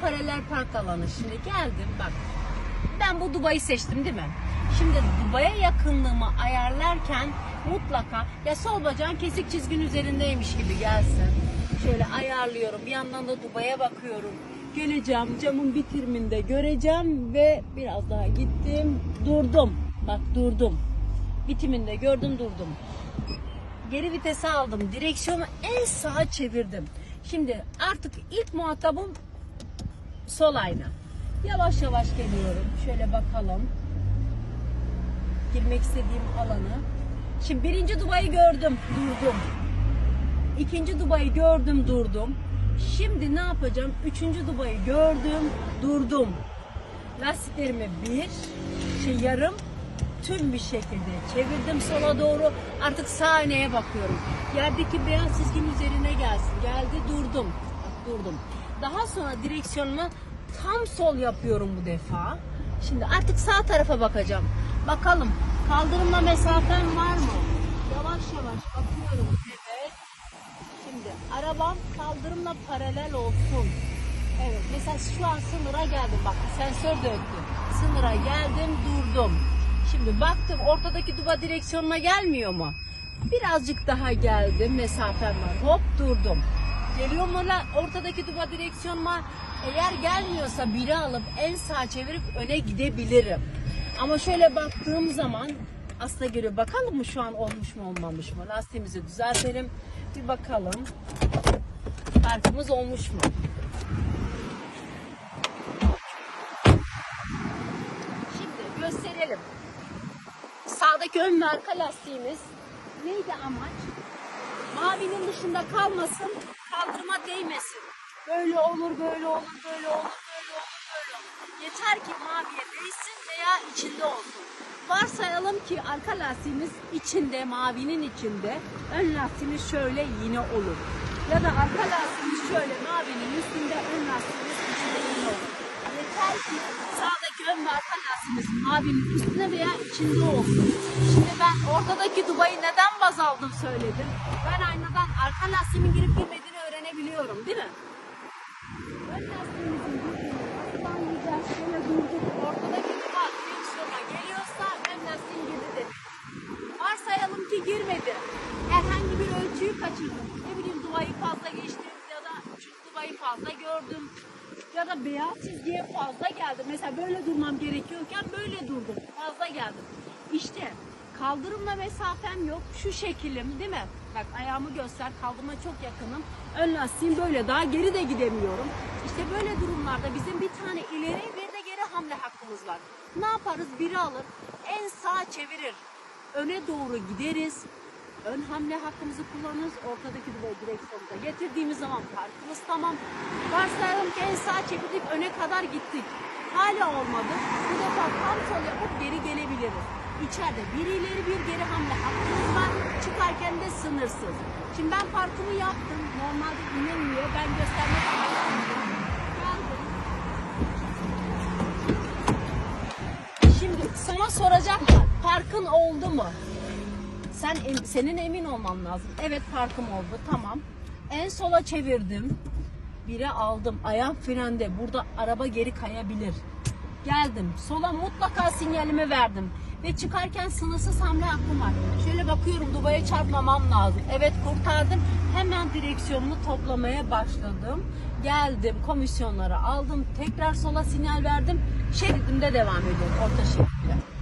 paralel park alanı. Şimdi geldim bak. Ben bu Dubai'yi seçtim değil mi? Şimdi Dubai'ye yakınlığımı ayarlarken mutlaka ya sol bacağın kesik çizginin üzerindeymiş gibi gelsin. Şöyle ayarlıyorum. Bir yandan da Dubai'ye bakıyorum. Geleceğim camın bitiriminde göreceğim ve biraz daha gittim. Durdum. Bak durdum. Bitiminde gördüm durdum. Geri vitese aldım. Direksiyonu en sağa çevirdim. Şimdi artık ilk muhatabım sol ayna. Yavaş yavaş geliyorum. Şöyle bakalım. Girmek istediğim alanı. Şimdi birinci Dubai'yi gördüm. Durdum. İkinci Dubai'yi gördüm. Durdum. Şimdi ne yapacağım? Üçüncü Dubai'yi gördüm. Durdum. Lastiklerimi bir, şey yarım, tüm bir şekilde çevirdim sola doğru. Artık sağ aynaya bakıyorum. Yerdeki beyaz çizginin üzerine gelsin. Geldi durdum. Durdum. Daha sonra direksiyonumu tam sol yapıyorum bu defa. Şimdi artık sağ tarafa bakacağım. Bakalım kaldırımla mesafem var mı? Yavaş yavaş bakıyorum. Evet. Şimdi arabam kaldırımla paralel olsun. Evet mesela şu an sınıra geldim bak sensör döndü. Sınıra geldim durdum. Şimdi baktım ortadaki duba direksiyonuma gelmiyor mu? Birazcık daha geldim mesafem var hop durdum. Geliyor mu ortadaki duba direksiyonuma eğer gelmiyorsa biri alıp en sağa çevirip öne gidebilirim. Ama şöyle baktığım zaman aslında geliyor bakalım mı şu an olmuş mu olmamış mı? Lastiğimizi düzeltelim bir bakalım. Farkımız olmuş mu? Şimdi gösterelim. Sağdaki ön ve arka lastiğimiz neydi amaç? Mavinin dışında kalmasın, kaldırıma değmesin. Böyle olur, böyle olur, böyle olur, böyle olur, böyle olur. Yeter ki maviye değsin veya içinde olsun. Varsayalım ki arka lastiğimiz içinde, mavinin içinde, ön lastiğimiz şöyle yine olur. Ya da arka lastiğimiz şöyle, mavinin üstünde, ön lastiğimiz içinde yine olur. Yeter ki sağdaki ön ve arka lastiğimiz mavinin üstüne veya içinde olsun. Şimdi ben ortadaki Dubai'yi neden baz aldım söyledim. Ben aynadan arka lastiğimin girip girmediğini öğrenebiliyorum değil mi? Ön lastiğimizin girdiğini nasıl anlayacağız? Şöyle durduk. Ortadaki Dubai direksiyona geliyorsa ön lastiğin girdi dedik. Varsayalım ki girmedi. Herhangi bir ölçüyü kaçırdım. Ne bileyim Dubai'yi fazla geçtim ya da küçük Dubai'yi fazla gördüm. Ya da beyaz çizgiye fazla geldim. Mesela böyle durmam gerekiyorken böyle durdum. Fazla geldim. İşte kaldırımla mesafem yok. Şu şekilim değil mi? Bak ayağımı göster. Kaldırıma çok yakınım. Ön lastiğim böyle. Daha geri de gidemiyorum. İşte böyle durumlarda bizim bir tane ileri bir de geri hamle hakkımız var. Ne yaparız? Biri alır. En sağa çevirir. Öne doğru gideriz. Ön hamle hakkımızı kullanırız. Ortadaki duvarı direksiyonumuza getirdiğimiz zaman parkımız tamam. Varsayalım ki en sağa çevirdik öne kadar gittik. Hala olmadı. Bu defa tam sol yapıp geri gelebiliriz. İçeride bir ileri bir geri hamle hakkımız var. Çıkarken de sınırsız. Şimdi ben parkımı yaptım. Normalde inemiyor. Ben göstermek. Şimdi sana soracaklar. Parkın oldu mu? Sen senin emin olman lazım. Evet parkım oldu. Tamam. En sola çevirdim. Biri aldım. Ayağım frende. Burada araba geri kayabilir. Geldim. Sola mutlaka sinyalimi verdim. Ve çıkarken sınırsız hamle hakkım var. Şöyle bakıyorum Dubai'ye çarpmamam lazım. Evet kurtardım. Hemen direksiyonumu toplamaya başladım. Geldim komisyonları aldım. Tekrar sola sinyal verdim. Şeridimde devam ediyorum orta şeritte.